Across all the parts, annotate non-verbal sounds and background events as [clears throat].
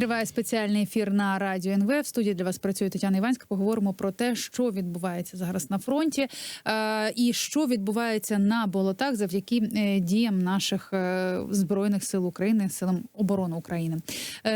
Триває спеціальний ефір на радіо НВ. В студії для вас працює Тетяна Іванська. Поговоримо про те, що відбувається зараз на фронті, е, і що відбувається на болотах завдяки е, діям наших е, збройних сил України, силам оборони України.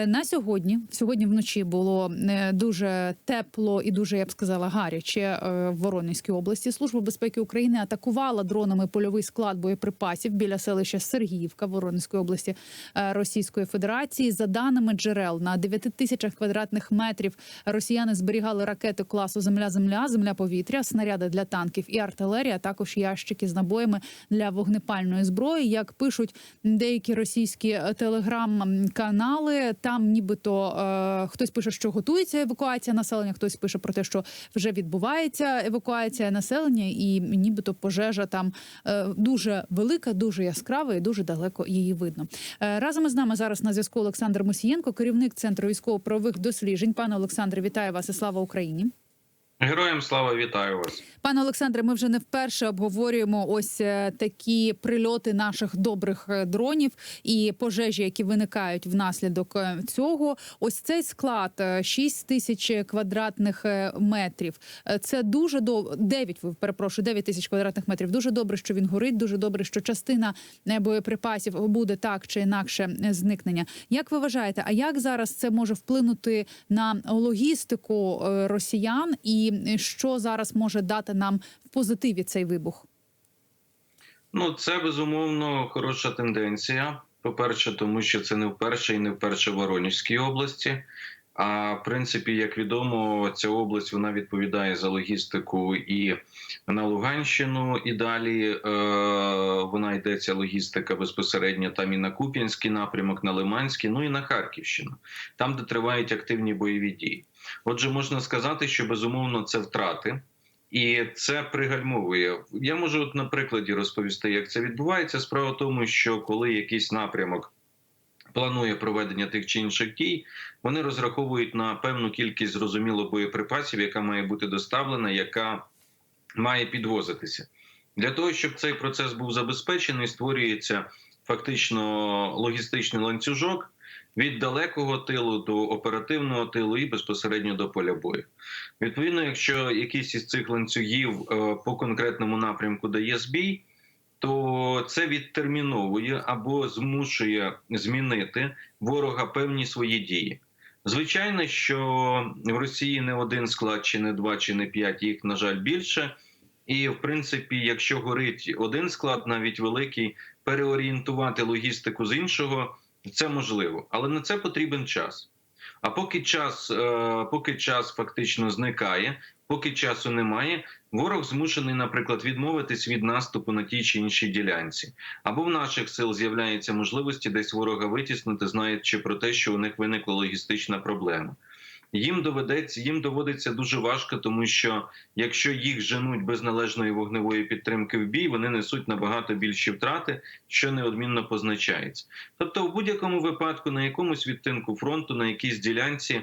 На сьогодні, сьогодні вночі було дуже тепло і дуже я б сказала гаряче в Воронезькій області. Служба безпеки України атакувала дронами польовий склад боєприпасів біля селища Сергіївка Воронезької області Російської Федерації. За даними джерел, на 9 тисячах квадратних метрів росіяни зберігали ракети класу Земля-Земля, земля-повітря, снаряди для танків і артилерія, також ящики з набоями для вогнепальної зброї. Як пишуть деякі російські е, телеграм-канали, там нібито е, хтось пише, що готується евакуація населення, хтось пише про те, що вже відбувається евакуація населення, і нібито пожежа там е, дуже велика, дуже яскрава і дуже далеко її видно. Е, Разом із нами зараз на зв'язку Олександр Мусієнко, керівник центру військово-правових досліджень. Пане Олександре, вітаю вас і слава Україні. Героям слава вітаю вас. Пане Олександре, ми вже не вперше обговорюємо ось е, такі прильоти наших добрих е, дронів і пожежі, які виникають внаслідок е, цього. Ось цей склад е, 6 тисяч квадратних метрів. Це дуже до 9, ви перепрошую, 9 тисяч квадратних метрів. Дуже добре, що він горить. Дуже добре, що частина боєприпасів буде так чи інакше зникнення. Як ви вважаєте, а як зараз це може вплинути на логістику росіян, і що зараз може дати нам в позитиві цей вибух? Ну, це безумовно хороша тенденція. По-перше, тому що це не вперше і не вперше в Воронезькій області. А в принципі, як відомо, ця область вона відповідає за логістику і на Луганщину, і далі е, вона йдеться логістика безпосередньо там і на Куп'янський напрямок, на Лиманський, ну і на Харківщину, там, де тривають активні бойові дії. Отже, можна сказати, що безумовно це втрати. І це пригальмовує. Я можу от на прикладі розповісти, як це відбувається. Справа в тому, що коли якийсь напрямок планує проведення тих чи інших дій, вони розраховують на певну кількість зрозуміло боєприпасів, яка має бути доставлена, яка має підвозитися. Для того щоб цей процес був забезпечений, створюється фактично логістичний ланцюжок від далекого тилу до оперативного тилу і безпосередньо до поля бою. Відповідно, якщо якийсь із цих ланцюгів е, по конкретному напрямку дає збій, то це відтерміновує або змушує змінити ворога певні свої дії. Звичайно, що в Росії не один склад, чи не два, чи не п'ять, їх на жаль більше. І в принципі, якщо горить один склад, навіть великий, переорієнтувати логістику з іншого це можливо, але на це потрібен час. А поки час, е, поки час фактично зникає, поки часу немає, ворог змушений, наприклад, відмовитись від наступу на тій чи іншій ділянці. Або в наших сил з'являються можливості десь ворога витіснити, знаючи про те, що у них виникла логістична проблема. Їм доведеться, їм доводиться дуже важко, тому що якщо їх женуть без належної вогневої підтримки в бій, вони несуть набагато більші втрати, що неодмінно позначається. Тобто, в будь-якому випадку, на якомусь відтинку фронту, на якійсь ділянці.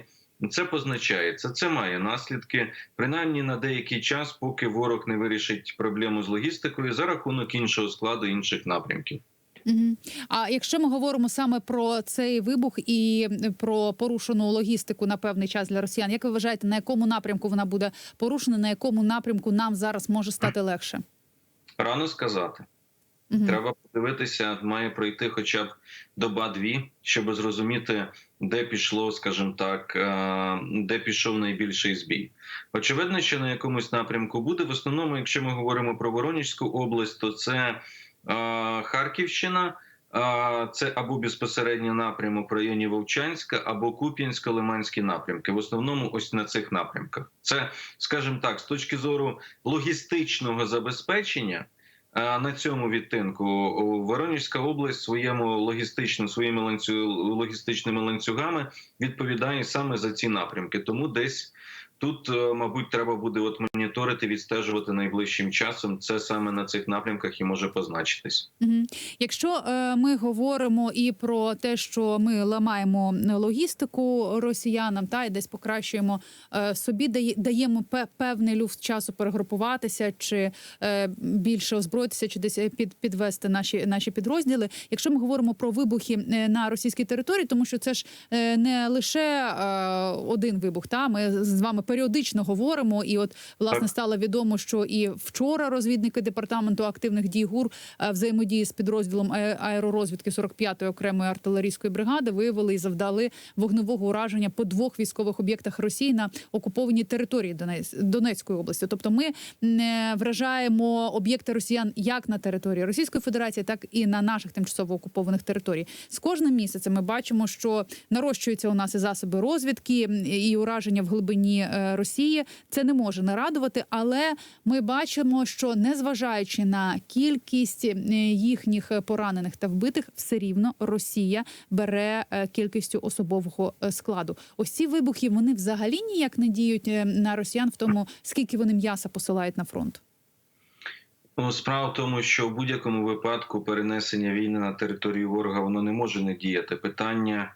Це позначається, це має наслідки, принаймні на деякий час, поки ворог не вирішить проблему з логістикою за рахунок іншого складу інших напрямків. Угу. А якщо ми говоримо саме про цей вибух і про порушену логістику на певний час для росіян, як ви вважаєте, на якому напрямку вона буде порушена, на якому напрямку нам зараз може стати легше? Рано сказати. Угу. Треба подивитися, має пройти хоча б доба-дві, щоб зрозуміти, де пішло, скажімо так, е, де пішов найбільший збій. Очевидно, що на якомусь напрямку буде. В основному, якщо ми говоримо про Воронежську область, то це Харківщина. Це або безпосередньо напрямок в районі Вовчанська, або Куп'янсько-Лиманські напрямки. В основному, ось на цих напрямках. Це, скажімо так, з точки зору логістичного забезпечення. На цьому відтинку Воронежська область своєму логістично своїми ланцю, логістичними ланцюгами відповідає саме за ці напрямки. Тому десь Тут, е, мабуть, треба буде от моніторити, відстежувати найближчим часом. Це саме на цих напрямках і може позначитись. Мгм. Якщо е, ми говоримо і про те, що ми ламаємо логістику росіянам, та і десь покращуємо е, собі, дає- даємо пе- певний люфт часу перегрупуватися, чи більше озброїтися, чи десь під, підвести наші наші підрозділи. Якщо ми говоримо про вибухи на російській території, тому що це ж не лише один вибух, та ми з вами періодично говоримо, і от власне стало відомо, що і вчора розвідники департаменту активних дій ГУР е, взаємодії з підрозділом аеророзвідки 45-ї окремої артилерійської бригади виявили і завдали вогневого ураження по двох військових об'єктах Росії на окупованій території Донець- Донецької області. Тобто, ми не вражаємо об'єкти росіян як на території Російської Федерації, так і на наших тимчасово окупованих територій. З кожним місяцем ми бачимо, що нарощуються у нас і засоби розвідки, і ураження в глибині е, Росії. Це не може не радувати, але ми бачимо, що незважаючи на кількість е, їхніх поранених та вбитих, все рівно Росія бере е, кількістю особового е, складу. Ось ці вибухи вони взагалі ніяк не діють е, на росіян в тому, скільки вони м'яса посилають на фронт. Ну, справа в тому, що в будь-якому випадку перенесення війни на територію ворога воно не може не діяти. Питання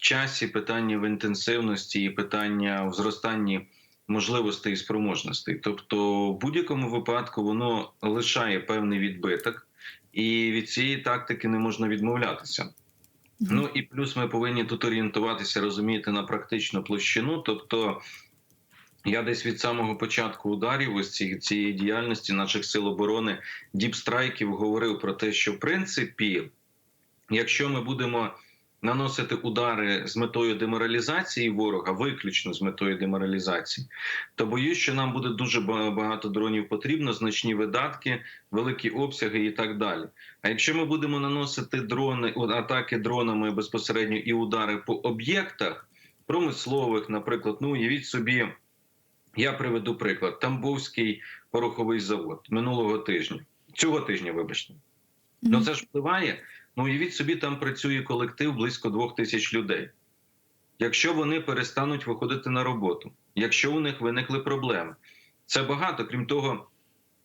часі, питання в інтенсивності і питання в зростанні можливостей і спроможностей. Тобто, в будь-якому випадку воно лишає певний відбиток, і від цієї тактики не можна відмовлятися. Ну і плюс ми повинні тут орієнтуватися, розумієте, на практичну площину. Тобто, я десь від самого початку ударів ось ці- цієї діяльності наших сил оборони діпстрайків говорив про те, що в принципі, якщо ми будемо наносити удари з метою деморалізації ворога, виключно з метою деморалізації, то боюсь, що нам буде дуже багато дронів потрібно, значні видатки, великі обсяги і так далі. А якщо ми будемо наносити дрони атаки дронами безпосередньо і удари по об'єктах промислових, наприклад, ну уявіть собі. Я приведу приклад: Тамбовський пороховий завод минулого тижня, цього тижня, вибачте. Ну це ж впливає. Ну уявіть собі, там працює колектив близько двох тисяч людей. Якщо вони перестануть виходити на роботу, якщо у них виникли проблеми, це багато. Крім того,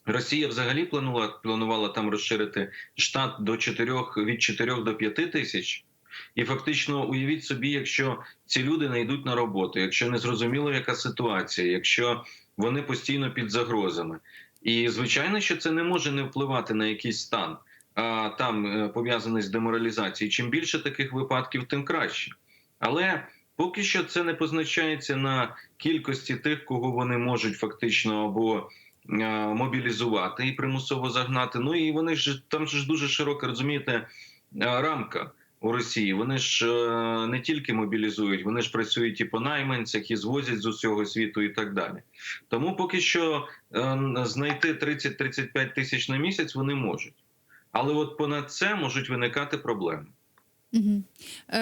Росія взагалі планувала, планувала там розширити штат до 4, від 4 до 5 тисяч. І фактично, уявіть собі, якщо ці люди не йдуть на роботу, якщо не зрозуміло, яка ситуація, якщо вони постійно під загрозами. І звичайно, що це не може не впливати на якийсь стан, там е, пов'язаний з деморалізацією. Чим більше таких випадків, тим краще. Але поки що це не позначається на кількості тих, кого вони можуть фактично або е, мобілізувати і примусово загнати. Ну і вони ж там ж дуже широка, розумієте, е, рамка у Росії. Вони ж не тільки мобілізують, вони ж працюють і по найманцях, і звозять з усього світу, і так далі. Тому поки що знайти 30-35 тисяч на місяць вони можуть. Але от понад це можуть виникати проблеми. Угу.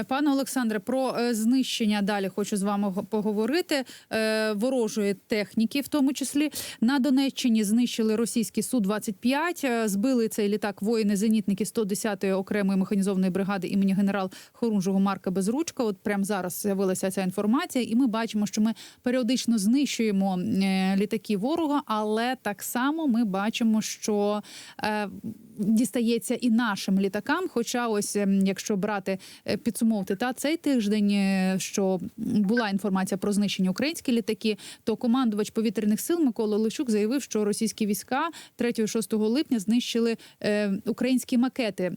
Пане Олександре, про е, знищення далі хочу з вами поговорити. Е, Ворожої техніки, в тому числі на Донеччині знищили російський су 25 е, Збили цей літак воїни-зенітники 110-ї окремої механізованої бригади імені генерал Хорунжого Марка Безручка. От прямо зараз з'явилася ця інформація, і ми бачимо, що ми періодично знищуємо е, літаки ворога, але так само ми бачимо, що е, дістається і нашим літакам. Хоча, ось ем, якщо брати е, підсумовувати та цей тиждень, е, що була інформація про знищення українських літаки, то командувач повітряних сил Микола Лищук заявив, що російські війська 3-6 липня знищили е, українські макети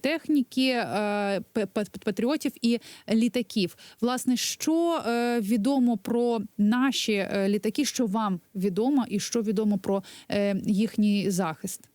техніки, патріотів і літаків. Власне, що відомо про наші літаки, що вам відомо, і що відомо про їхній захист?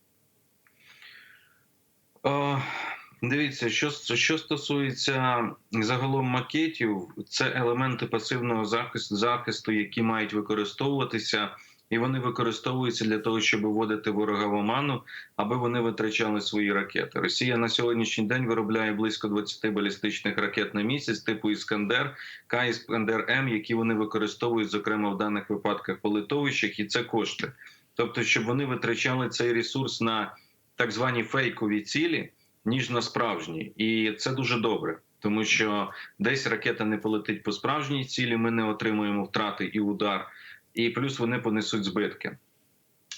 Дивіться, що, що стосується загалом макетів, це елементи пасивного захисту, захисту, які мають використовуватися, і вони використовуються для того, щоб вводити ворога в оману, аби вони витрачали свої ракети. Росія на сьогоднішній день виробляє близько 20 балістичних ракет на місяць, типу Іскандер, К Іскандер М, які вони використовують, зокрема в даних випадках по литовищах, і це кошти. Тобто, щоб вони витрачали цей ресурс на так звані фейкові цілі, ніж на справжні, і це дуже добре. тому що десь ракета не полетить по справжній цілі, ми не отримуємо втрати і удар, і плюс вони понесуть збитки.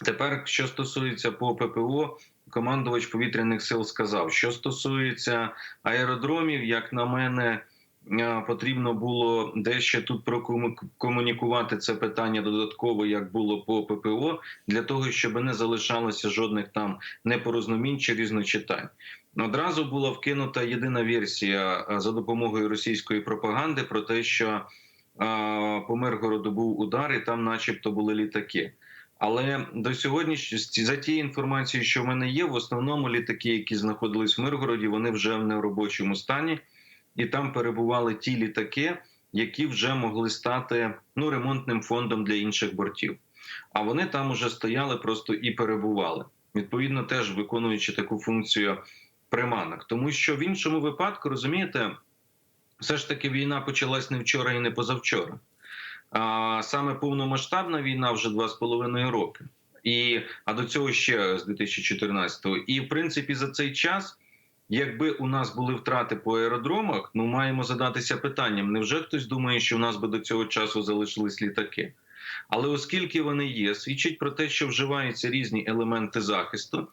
Тепер, що стосується по ППО, командувач повітряних сил сказав, що стосується аеродромів, як на мене. Е, Потрібно було дещо тут прокомунікувати це питання додатково, як було по ППО, для того, щоб не залишалося жодних там непорозумінь чи різночитань. Одразу була вкинута єдина версія е, за допомогою російської пропаганди про те, що е, по Миргороду був удар, і там, начебто, були літаки. Але до сьогоднішньої за тією інформацією, що в мене є, в основному літаки, які знаходились в Миргороді, вони вже в неробочому стані, і там перебували ті літаки, які вже могли стати ну ремонтним фондом для інших бортів. А вони там уже стояли просто і перебували. Відповідно, теж виконуючи таку функцію приманок. Тому що в іншому випадку, розумієте, все ж таки війна почалась не вчора і не позавчора. А саме повномасштабна війна вже два з половиною роки. І, а до цього ще з 2014-го. І в принципі за цей час, якби у нас були втрати по аеродромах, ну маємо задатися питанням: невже хтось думає, що у нас би до цього часу залишились літаки? Але оскільки вони є, свідчить про те, що вживаються різні елементи захисту,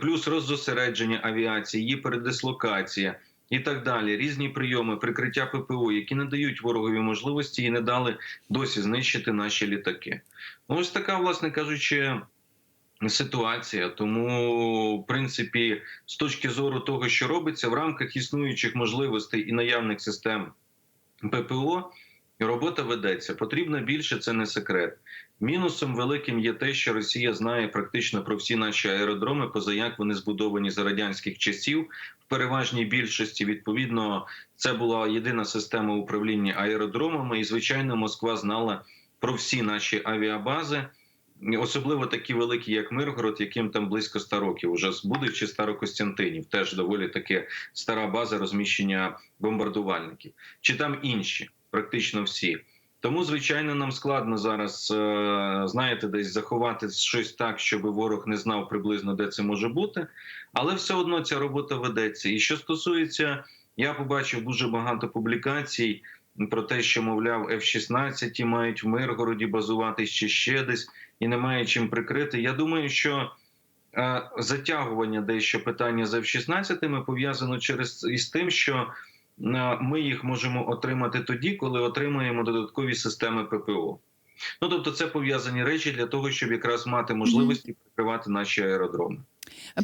плюс роззосередження авіації, її передислокація і так далі. Різні прийоми прикриття ППО, які не дають ворогові можливості і не дали досі знищити наші літаки. Ось така, власне кажучи. Ситуація, тому в принципі, з точки зору того, що робиться в рамках існуючих можливостей і наявних систем ППО, робота ведеться. Потрібно більше, це не секрет. Мінусом великим є те, що Росія знає практично про всі наші аеродроми, поза як вони збудовані за радянських часів. В переважній більшості відповідно це була єдина система управління аеродромами, і звичайно, Москва знала про всі наші авіабази. Особливо такі великі, як Миргород, яким там близько 100 років уже буде, чи Старокостянтинів, теж доволі таки стара база розміщення бомбардувальників, чи там інші, практично всі. Тому, звичайно, нам складно зараз, е, знаєте, десь заховати щось так, щоб ворог не знав приблизно, де це може бути. Але все одно ця робота ведеться. І що стосується, я побачив дуже багато публікацій про те, що, мовляв, F-16 мають в Миргороді базуватись чи ще десь, і немає чим прикрити. Я думаю, що е, затягування дещо питання з F-16 пов'язано через із тим, що е, ми їх можемо отримати тоді, коли отримаємо додаткові системи ППО. Ну тобто, це пов'язані речі для того, щоб якраз мати можливості прикривати наші аеродроми.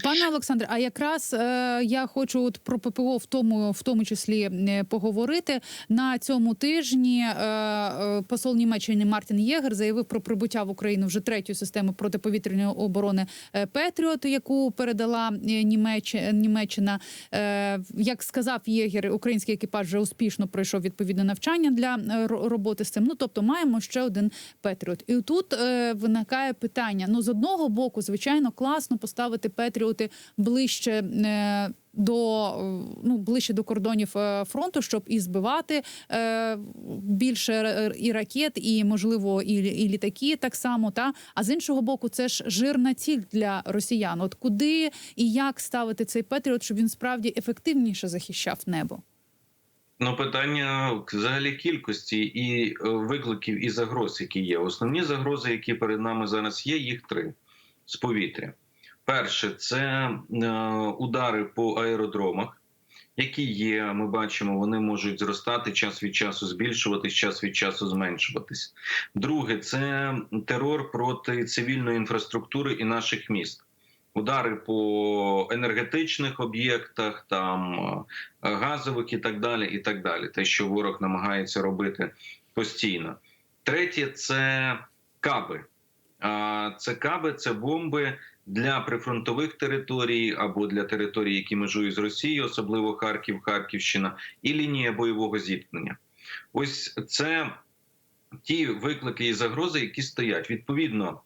Пане Олександре, а якраз е, я хочу от про ППО в тому, в тому числі е, поговорити на цьому тижні. Е, е, посол Німеччини Мартін Єгер заявив про прибуття в Україну вже третьої системи протиповітряної оборони е, Петріот, яку передала Німеч, Німеччина. Е, як сказав Єгер, український екіпаж вже успішно пройшов відповідне навчання для роботи з цим. Ну тобто, маємо ще один Петріот. І тут е, виникає питання: ну з одного боку, звичайно, класно поставити Петріоти ближче. Е, до ну ближче до кордонів е, фронту, щоб і збивати е, більше і ракет, і можливо і, і літаки так само. Та а з іншого боку, це ж жирна ціль для росіян. От куди і як ставити цей Петріот, щоб він справді ефективніше захищав небо? Ну, питання взагалі кількості і викликів і загроз, які є. Основні загрози, які перед нами зараз є, їх три з повітря. Перше, це е, удари по аеродромах, які є. Ми бачимо, вони можуть зростати час від часу, збільшуватись, час від часу зменшуватись. Друге, це терор проти цивільної інфраструктури і наших міст. Удари по енергетичних об'єктах, там е, газових і так далі. і так далі. Те, що ворог намагається робити постійно. Третє це каби. Це каби, це бомби для прифронтових територій або для територій, які межують з Росією, особливо Харків, Харківщина, і лінія бойового зіткнення. Ось це ті виклики і загрози, які стоять. Відповідно,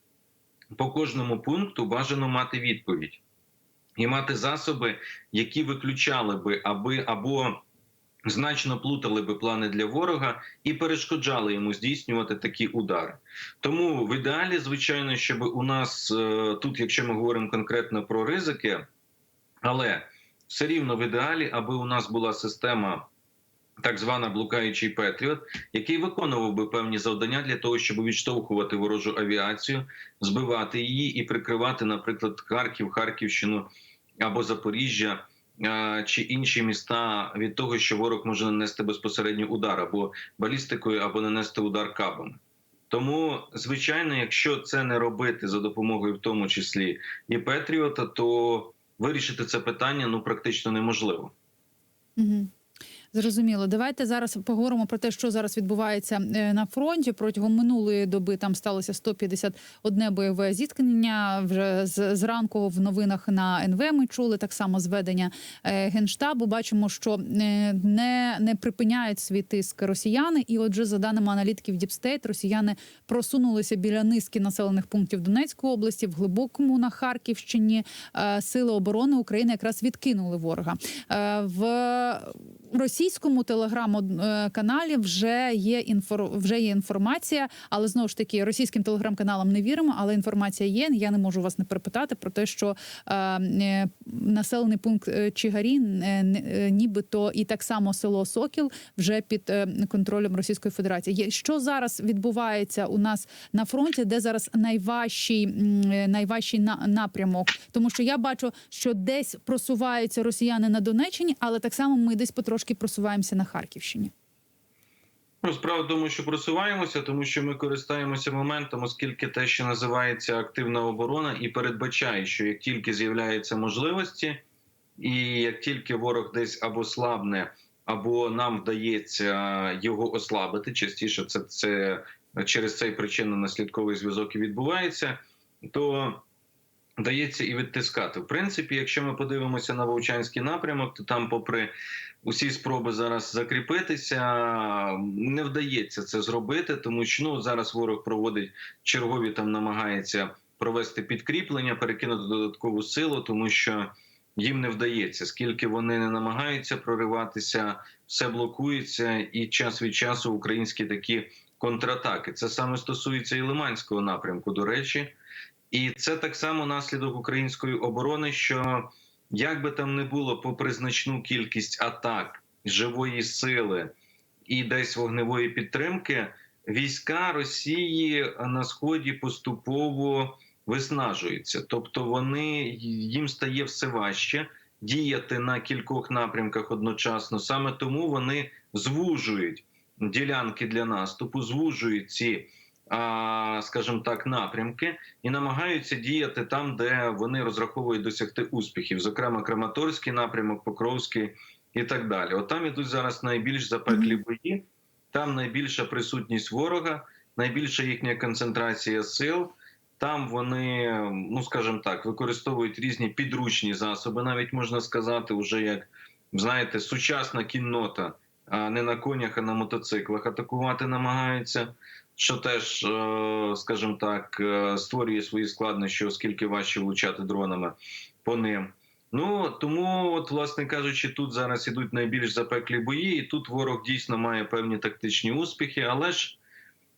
по кожному пункту бажано мати відповідь і мати засоби, які виключали би аби або значно плутали би плани для ворога і перешкоджали йому здійснювати такі удари. Тому в ідеалі, звичайно, щоб у нас е, тут, якщо ми говоримо конкретно про ризики, але все рівно в ідеалі, аби у нас була система. Так звана блукаючий Петріот, який виконував би певні завдання для того, щоб відштовхувати ворожу авіацію, збивати її і прикривати, наприклад, Харків, Харківщину або Запоріжжя чи інші міста від того, що ворог може нанести безпосередньо удар або балістикою, або нанести удар кабами. Тому, звичайно, якщо це не робити за допомогою, в тому числі і Петріота, то вирішити це питання ну практично неможливо. Угу. Зрозуміло, давайте зараз поговоримо про те, що зараз відбувається е, на фронті. Протягом минулої доби там сталося 151 бойове зіткнення. Вже з зранку в новинах на НВ ми чули так само зведення е, генштабу. Бачимо, що е, не, не припиняють свій тиск росіяни. І, отже, за даними аналітиків Діпстейт, росіяни просунулися біля низки населених пунктів Донецької області, в глибокому на Харківщині. Сили оборони України якраз відкинули ворога в російському телеграм-каналі вже є інфор... вже є інформація, але знову ж таки російським телеграм-каналам не віримо. Але інформація є. Я не можу вас не перепитати про те, що е, е, населений пункт е, Чигарі, е, е, нібито і так само село Сокіл вже під контролем Російської Федерації. Що зараз відбувається у нас на фронті, де зараз найважчий, найважчий на- напрямок, тому що я бачу, що десь просуваються росіяни на Донеччині, але так само ми десь потрошки просуваємося на Харківщині. Ну, справа в тому, що просуваємося, тому що ми користаємося моментом, оскільки те, що називається активна оборона, і передбачає, що як тільки з'являються можливості, і як тільки ворог десь або слабне, або нам вдається його ослабити, частіше це, це через цей причинно-наслідковий зв'язок і відбувається, то вдається і відтискати. В принципі, якщо ми подивимося на Вовчанський напрямок, то там, попри усі спроби зараз закріпитися, не вдається це зробити, тому що ну зараз ворог проводить чергові там, намагається провести підкріплення, перекинути додаткову силу, тому що їм не вдається. Скільки вони не намагаються прориватися, все блокується, і час від часу українські такі контратаки. Це саме стосується і Лиманського напрямку, до речі, і це так само наслідок української оборони, що як би там не було, попри значну кількість атак живої сили і десь вогневої підтримки, війська Росії на сході поступово виснажуються. Тобто вони їм стає все важче діяти на кількох напрямках одночасно. Саме тому вони звужують ділянки для наступу, звужують ці. Скажімо так, напрямки і намагаються діяти там, де вони розраховують досягти успіхів, зокрема Краматорський напрямок, Покровський і так далі. От там ідуть зараз найбільш запеклі бої, там найбільша присутність ворога, найбільша їхня концентрація сил. Там вони, ну скажімо так, використовують різні підручні засоби, навіть можна сказати, вже як знаєте, сучасна кіннота, а не на конях, а на мотоциклах атакувати намагаються. Що теж, е, скажімо так, е, створює свої складнощі, оскільки важче влучати дронами по ним. Ну тому, от, власне кажучи, тут зараз ідуть найбільш запеклі бої, і тут ворог дійсно має певні тактичні успіхи, але ж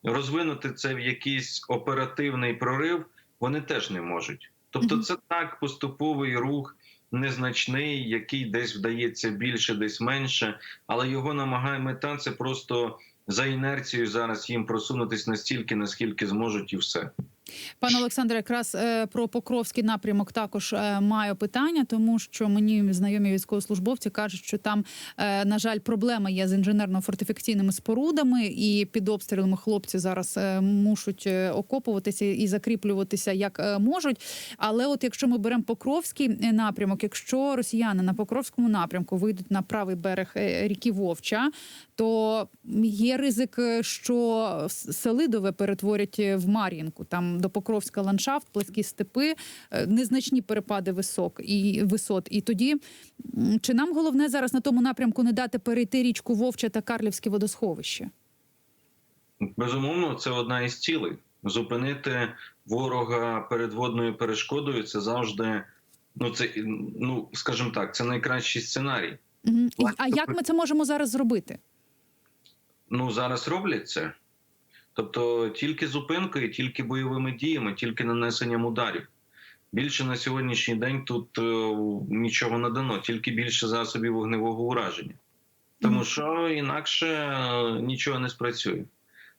розвинути це в якийсь оперативний прорив вони теж не можуть. Тобто, це так поступовий рух, незначний, який десь вдається більше, десь менше, але його намагає мета це просто за інерцією зараз їм просунутись настільки, наскільки зможуть, і все. Пане Олександре, якраз е, про Покровський напрямок також е, маю питання, тому що мені знайомі військовослужбовці кажуть, що там, е, на жаль, проблема є з інженерно-фортифікаційними спорудами, і під обстрілами хлопці зараз мушуть окопуватися і закріплюватися як можуть. Але от якщо ми беремо Покровський напрямок, якщо росіяни на Покровському напрямку вийдуть на правий берег ріки Вовча, то є ризик, що Селидове перетворять в Мар'їнку. Там до Покровська ландшафт, пласкі степи, е, незначні перепади висок і висот. І тоді чи нам головне зараз на тому напрямку не дати перейти річку Вовча та Карлівське водосховище? Безумовно, це одна із цілей. Зупинити ворога перед водною перешкодою це завжди, ну це ну скажімо так, це найкращий сценарій. І- А як ми це можемо зараз зробити? Ну зараз роблять це. Тобто тільки зупинкою, тільки бойовими діями, тільки нанесенням ударів. Більше на сьогоднішній день тут е, нічого не дано, тільки більше засобів вогневого ураження. Тому що інакше е, нічого не спрацює.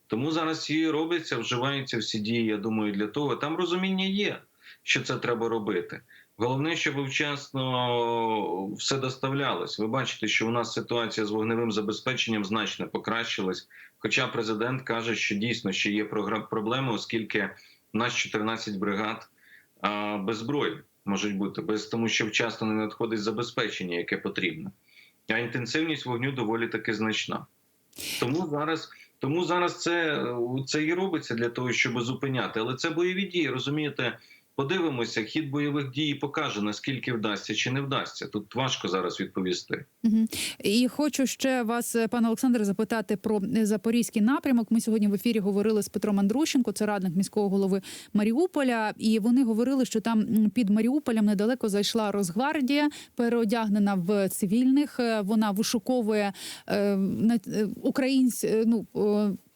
Тому зараз і робляться, вживаються всі дії, я думаю, для того. Там розуміння є, що це треба робити. Головне, щоб вчасно все доставлялось. Ви бачите, що у нас ситуація з вогневим забезпеченням значно покращилась. Хоча президент каже, що дійсно ще є проблеми, оскільки у нас 14 бригад без зброї можуть бути, без тому, що вчасно не надходить забезпечення, яке потрібно. А інтенсивність вогню доволі таки значна. Тому зараз, тому зараз це, це і робиться для того, щоб зупиняти. Але це бойові дії, розумієте? Подивимося, хід бойових дій покаже, наскільки вдасться чи не вдасться. Тут важко зараз відповісти. Мгм. І хочу ще вас, пане Олександре, запитати про запорізький напрямок. Ми сьогодні в ефірі говорили з Петром Андрущенко, це радник міського голови Маріуполя. І вони говорили, що там під Маріуполем недалеко зайшла Росгвардія, переодягнена в цивільних. Е, Вона вишуковує е, е, українсь, е, ну.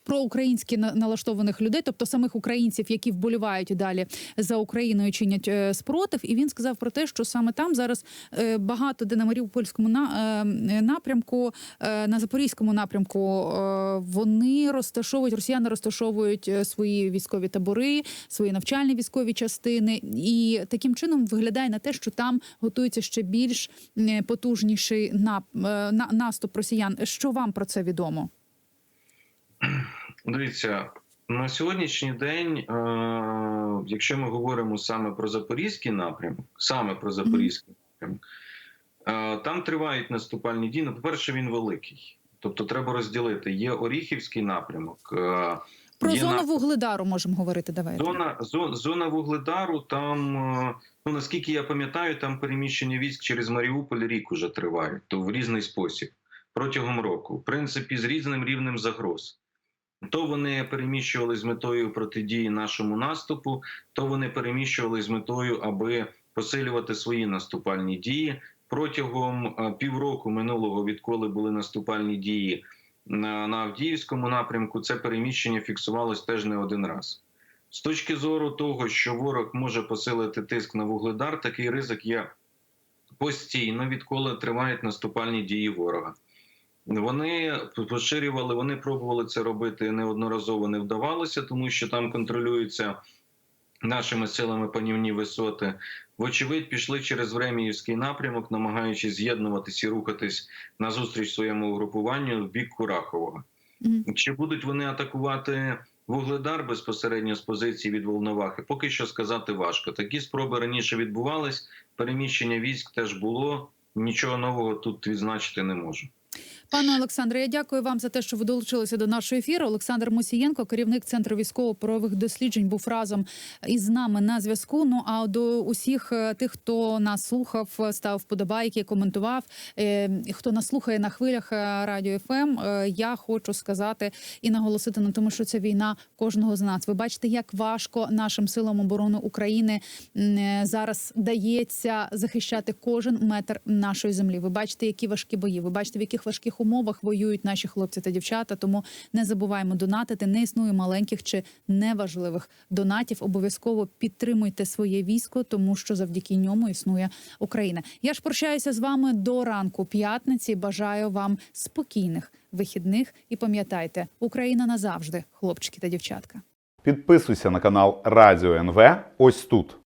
Проукраїнськи налаштованих людей, тобто самих українців, які вболівають далі за Україною, чинять е, спротив. І він сказав про те, що саме там зараз е, багато де на Маріупольському е, напрямку, на Запорізькому напрямку вони розташовують, росіяни розташовують свої військові табори, свої навчальні військові частини, і таким чином виглядає на те, що там готується ще більш потужніший на, наступ росіян. Що вам про це відомо? [clears throat] Дивіться, на сьогоднішній день, е, якщо ми говоримо саме про запорізький напрямок, саме про запорізький напрямок, е, там тривають наступальні дії. Ну, по-перше, він великий. Тобто треба розділити. Є Оріхівський напрямок. е, Про є зону на- вугледару можемо говорити. Давайте Зона, зо- зона Вугледару, там, е, ну наскільки я пам'ятаю, там переміщення військ через Маріуполь рік уже триває, то в різний спосіб протягом року. В принципі, з різним рівнем загроз. То вони переміщували з метою протидії нашому наступу, то вони переміщували з метою, аби посилювати свої наступальні дії. Протягом е, півроку минулого, відколи були наступальні дії на, на Авдіївському напрямку, це переміщення фіксувалось теж не один раз. З точки зору того, що ворог може посилити тиск на вугледар, такий ризик є постійно, відколи тривають наступальні дії ворога. Вони поширювали, вони пробували це робити неодноразово, не вдавалося, тому що там контролюються нашими силами панівні висоти. Вочевидь, пішли через Времіївський напрямок, намагаючись з'єднуватись і рухатись назустріч своєму угрупуванню в бік Курахового. Мгм. Чи будуть вони атакувати вугледар безпосередньо з позиції від Волновахи? Поки що сказати важко. Такі спроби раніше відбувались. Переміщення військ теж було. Нічого нового тут відзначити не можу. Пане Олександре, я дякую вам за те, що ви долучилися до нашого ефіру. Олександр Мусієнко, керівник центру військово-правових досліджень, був разом із нами на зв'язку. Ну а до усіх е, тих, хто нас слухав, став вподобайки, коментував, е, хто нас слухає на хвилях е, радіо ФМ, е, я хочу сказати і наголосити на тому, що це війна кожного з нас. Ви бачите, як важко нашим силам оборони України зараз дається захищати кожен метр нашої землі. Ви бачите, які важкі бої. Ви бачите, в яких важких умовах воюють наші хлопці та дівчата. Тому не забуваємо донатити. Не існує маленьких чи неважливих донатів. Обов'язково підтримуйте своє військо, тому що завдяки ньому існує Україна. Я ж прощаюся з вами до ранку п'ятниці. Бажаю вам спокійних вихідних і пам'ятайте, Україна назавжди, хлопчики та дівчатка. Підписуйся на канал Радіо НВ ось тут.